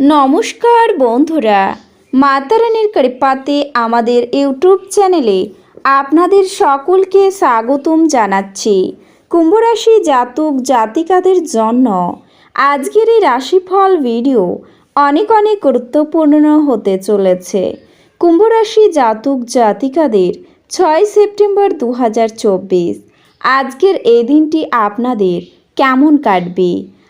নমস্কার বন্ধুরা, মাতারানির কৃপাতে আমাদের ইউটিউব চ্যানেলে আপনাদের সকলকে স্বাগতম জানাচ্ছি। কুম্ভরাশি জাতক জাতিকাদের জন্য আজকের এই রাশিফল ভিডিও অনেক অনেক গুরুত্বপূর্ণ হতে চলেছে। কুম্ভরাশি জাতক জাতিকাদের ছয় সেপ্টেম্বর দু হাজার চব্বিশ, আজকের এই দিনটি আপনাদের কেমন কাটবে?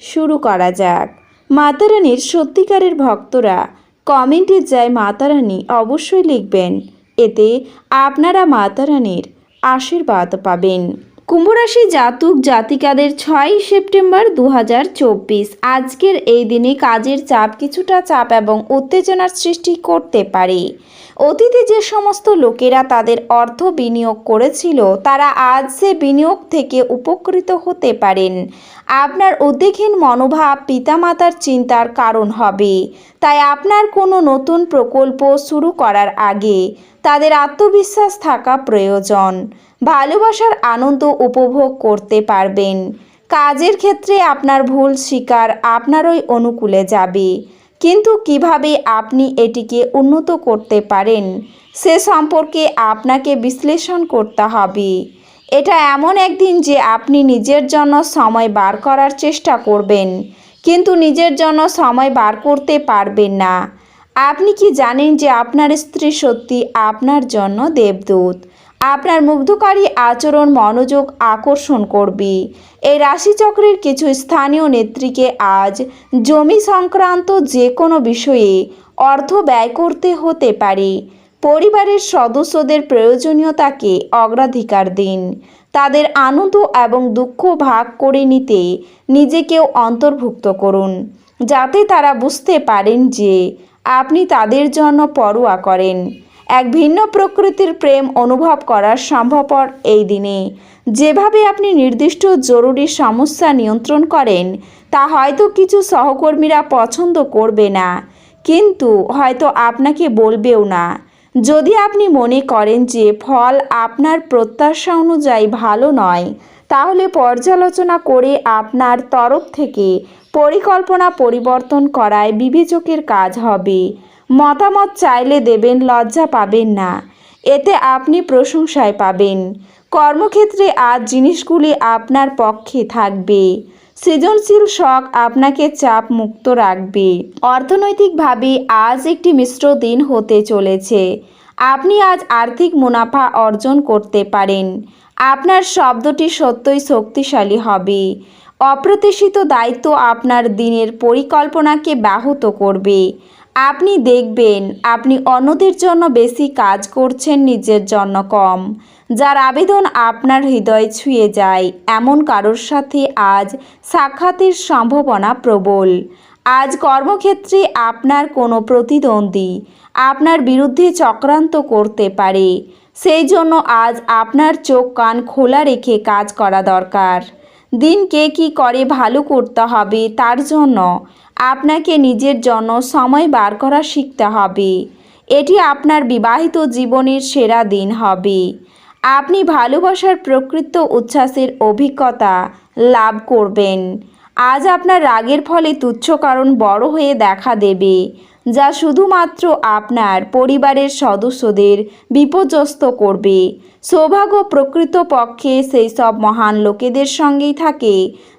শুরু করা যাক। মাতারানির সত্যিকারের ভক্তরা কমেন্টে যায় মাতারানি অবশ্যই লিখবেন। এতে আপনারা মাতারানির আশীর্বাদ পাবেন। কুম্ভরাশি জাতক জাতিকাদের ছয় সেপ্টেম্বর দু হাজার চব্বিশ। আজকের এই দিনে কাজের চাপ কিছুটা চাপ এবং উত্তেজনার সৃষ্টি করতে পারে। অতীতে যে সমস্ত লোকেরা তাদের অর্থ বিনিয়োগ করেছিল, তারা আজ সে বিনিয়োগ থেকে উপকৃত হতে পারেন। আপনার উদ্বেগহীন মনোভাব পিতামাতার চিন্তার কারণ হবে। তাই আপনার কোনো নতুন প্রকল্প শুরু করার আগে তাদের আত্মবিশ্বাস থাকা প্রয়োজন। ভালোবাসার আনন্দ উপভোগ করতে পারবেন। কাজের ক্ষেত্রে আপনার ভুল স্বীকার আপনারই অনুকূলে যাবে। কিন্তু কীভাবে আপনি এটিকে উন্নত করতে পারেন, সে সম্পর্কে আপনাকে বিশ্লেষণ করতে হবে। এটা এমন একদিন যে আপনি নিজের জন্য সময় বার করার চেষ্টা করবেন, কিন্তু নিজের জন্য সময় বার করতে পারবেন না। আপনি কি জানেন যে আপনার স্ত্রী সত্যি আপনার জন্য দেবদূত? আপনার মুগ্ধকারী আচরণ, মনোযোগ আকর্ষণ করবে। এই রাশিচক্রের কিছু স্থানীয় নেত্রীকে আজ জমি সংক্রান্ত যে কোনো বিষয়ে অর্থ ব্যয় করতে হতে পারে। পরিবারের সদস্যদের প্রয়োজনীয়তাকে অগ্রাধিকার দিন। তাদের আনন্দ এবং দুঃখ ভাগ করে নিতে নিজেকেও অন্তর্ভুক্ত করুন, যাতে তারা বুঝতে পারেন যে আপনি তাদের জন্য পরোয়া করেন। এক ভিন্ন প্রকৃতির প্রেম অনুভব করার সম্ভবপর এই দিনে। যেভাবে আপনি নির্দিষ্ট জরুরি সমস্যা নিয়ন্ত্রণ করেন, তা হয়তো কিছু সহকর্মীরা পছন্দ করবে না। কিন্তু হয়তো আপনাকে বলবেও না। যদি আপনি মনে করেন যে ফল আপনার প্রত্যাশা অনুযায়ী ভালো নয় তাহলে পর্যালোচনা করে আপনার তরফ থেকে পরিকল্পনা পরিবর্তন করায় বিবেচকের কাজ হবে। মতামত চাইলে দেবেন, লজ্জা পাবেন না। এতে আপনি প্রশংসায় পাবেন। কর্মক্ষেত্রে আজ জিনিসগুলি আপনার পক্ষে থাকবে। সৃজনশীল শখ আপনাকে চাপ মুক্ত রাখবে। অর্থনৈতিকভাবে আজ একটি মিশ্র দিন হতে চলেছে। আপনি আজ আর্থিক মুনাফা অর্জন করতে পারেন। আপনার শব্দটি সত্যই শক্তিশালী হবে। অপ্রত্যাশিত দায়িত্ব আপনার দিনের পরিকল্পনাকে ব্যাহত করবে। আপনি দেখবেন আপনি অন্যদের জন্য বেশি কাজ করছেন নিজের জন্য কম। যার আবেদন আপনার হৃদয় ছুঁয়ে যায়, এমন কারোর সাথে আজ সাক্ষাতের সম্ভাবনা প্রবল। আজ কর্মক্ষেত্রে আপনার কোনো প্রতিদ্বন্দ্বী আপনার বিরুদ্ধে চক্রান্ত করতে পারে। সেই জন্য আজ আপনার চোখ কান খোলা রেখে কাজ করা দরকার। দিন কে কী করে ভালো করতে হবে তার জন্য আপনাকে নিজের জন্য সময় বার করা শিখতে হবে। এটি আপনার বিবাহিত জীবনের সেরা দিন হবে। আপনি ভালোবাসার প্রকৃত উচ্ছ্বাসের অভিজ্ঞতা লাভ করবেন। আজ আপনার রাগের ফলে তুচ্ছ কারণ বড় হয়ে দেখা দেবে। যা শুধুমাত্র আপনার পরিবারের সদস্যদের বিপর্যস্ত করবে। সৌভাগ্য প্রকৃত পক্ষে সেই সব মহান লোকেদের সঙ্গেই থাকে,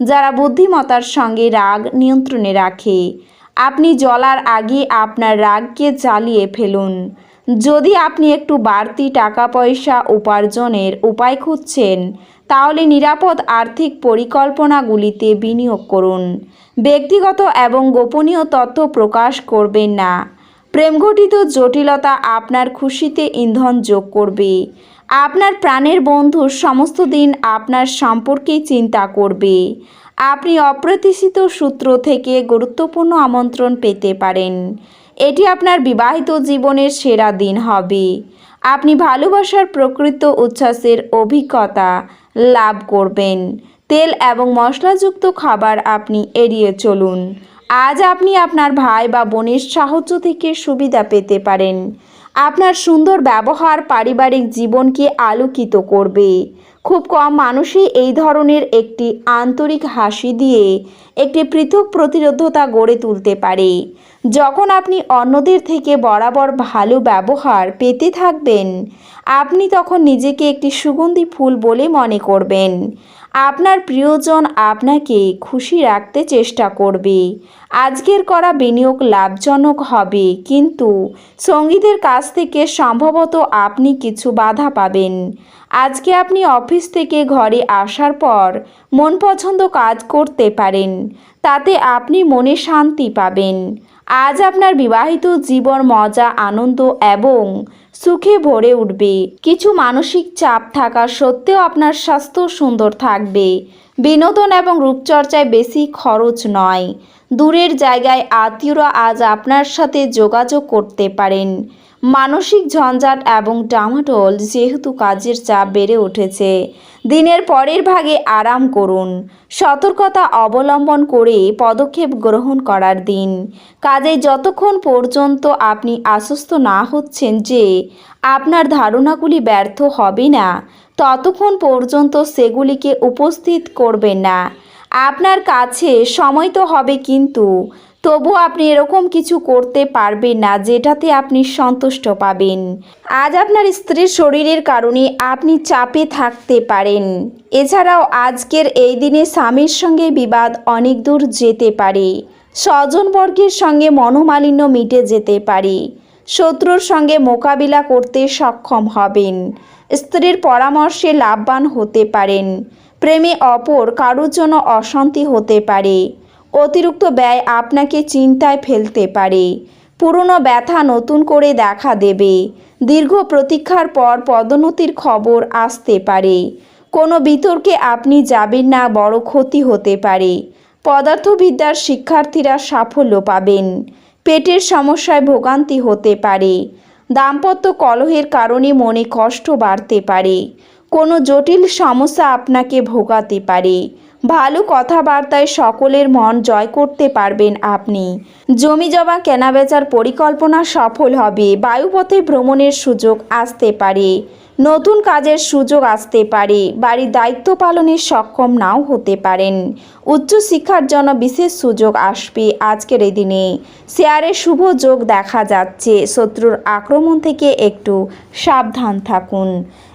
যারা বুদ্ধিমতার সঙ্গে রাগ নিয়ন্ত্রণে রাখে। আপনি জলার আগে আপনার রাগকে জ্বালিয়ে ফেলুন। যদি আপনি একটু বাড়তি টাকা পয়সা উপার্জনের উপায় খুঁজছেন তাহলে নিরাপদ আর্থিক পরিকল্পনাগুলিতে বিনিয়োগ করুন। ব্যক্তিগত এবং গোপনীয় তথ্য প্রকাশ করবেন না। প্রেমঘটিত জটিলতা আপনার খুশিতে ইন্ধন যোগ করবে। আপনার প্রাণের বন্ধু সমস্ত দিন আপনার সম্পর্কেই চিন্তা করবে। আপনি অপ্রত্যাশিত সূত্র থেকে গুরুত্বপূর্ণ আমন্ত্রণ পেতে পারেন। এটি আপনার বিবাহিত জীবনের সেরা দিন হবে। আপনি ভালোবাসার প্রকৃত উচ্ছ্বাসের অভিজ্ঞতা লাভ করবেন। তেল এবং মশলাযুক্ত খাবার আপনি এড়িয়ে চলুন। আজ আপনি আপনার ভাই বা বোনের সাহায্য থেকে সুবিধা পেতে পারেন। আপনার সুন্দর ব্যবহার পারিবারিক জীবনকে আলোকিত করবে। খুব কম মানুষই এই ধরনের একটি আন্তরিক হাসি দিয়ে একটি পৃথক প্রতিরোধতা গড়ে তুলতে পারে। যখন আপনি অন্যদের থেকে বরাবর ভালো ব্যবহার পেতে থাকবেন, আপনি তখন নিজেকে একটি সুগন্ধি ফুল বলে মনে করবেন। আপনার প্রিয়জন আপনাকে খুশি রাখতে চেষ্টা করবে। আজকের করা বিনিয়োগ লাভজনক হবে, কিন্তু সঙ্গীদের কাছ থেকে সম্ভবত আপনি কিছু বাধা পাবেন। আজকে আপনি অফিস থেকে ঘরে আসার পর মন পছন্দ কাজ করতে পারেন, তাতে আপনি মনে শান্তি পাবেন। আজ আপনার বিবাহিত জীবন, মজা, আনন্দ এবং সুখে ভরে উঠবে। কিছু মানসিক চাপ থাকা সত্ত্বেও আপনার স্বাস্থ্য সুন্দর থাকবে। বিনোদন এবং রূপচর্চায় বেশি খরচ নয়। দূরের জায়গায় আত্মীয়রা আজ আপনার সাথে যোগাযোগ করতে পারেন। মানসিক ঝঞ্ঝাট এবং ডামাডোল যেহেতু কাজের চাপ বেড়ে উঠেছে, দিনের পরের ভাগে আরাম করুন। সতর্কতা অবলম্বন করে পদক্ষেপ গ্রহণ করার দিন। কাজে যতক্ষণ পর্যন্ত আপনি আশ্বস্ত না হচ্ছেন যে আপনার ধারণাগুলি ব্যর্থ হবে না, ততক্ষণ পর্যন্ত সেগুলিকে উপস্থিত করবেন না। আপনার কাছে সময় তো হবে কিন্তু তবু আপনি এরকম কিছু করতে পারবেন না, যেটাতে আপনি সন্তুষ্ট পাবেন। আজ আপনার স্ত্রীর শরীরের কারণে আপনি চাপে থাকতে পারেন। এছাড়াও আজকের এই দিনে স্বামীর সঙ্গে বিবাদ অনেক দূর যেতে পারে। স্বজনবর্গের সঙ্গে মনোমালিন্য মিটে যেতে পারে। শত্রুর সঙ্গে মোকাবিলা করতে সক্ষম হবেন। স্ত্রীর পরামর্শে লাভবান হতে পারেন। প্রেমে অপর কারোর জন্য অশান্তি হতে পারে। অতিরিক্ত ব্যয় আপনাকে চিন্তায় ফেলতে পারে। পুরনো ব্যথা নতুন করে দেখা দেবে। দীর্ঘ প্রতীক্ষার পর পদোন্নতির খবর আসতে পারে। কোনো বিতর্কে আপনি যাবেন না, বড় ক্ষতি হতে পারে। পদার্থবিদ্যার শিক্ষার্থীরা সাফল্য পাবেন। পেটের সমস্যায় ভোগান্তি হতে পারে। দাম্পত্য কলহের কারণে মনে কষ্ট বাড়তে পারে। কোনো জটিল সমস্যা আপনাকে ভোগাতে পারে। ভালো কথাবার্তায় সকলের মন জয় করতে পারবেন আপনি। জমি জমা কেনাবেচার পরিকল্পনা সফল হবে। বায়ুপথে ভ্রমণের সুযোগ আসতে পারে। নতুন কাজের সুযোগ আসতে পারে। বাড়ির দায়িত্ব পালনে সক্ষম নাও হতে পারেন। উচ্চশিক্ষার জন্য বিশেষ সুযোগ আসবে আজকের এই দিনে। শেয়ারে শুভ যোগ দেখা যাচ্ছে। শত্রুর আক্রমণ থেকে একটু সাবধান থাকুন।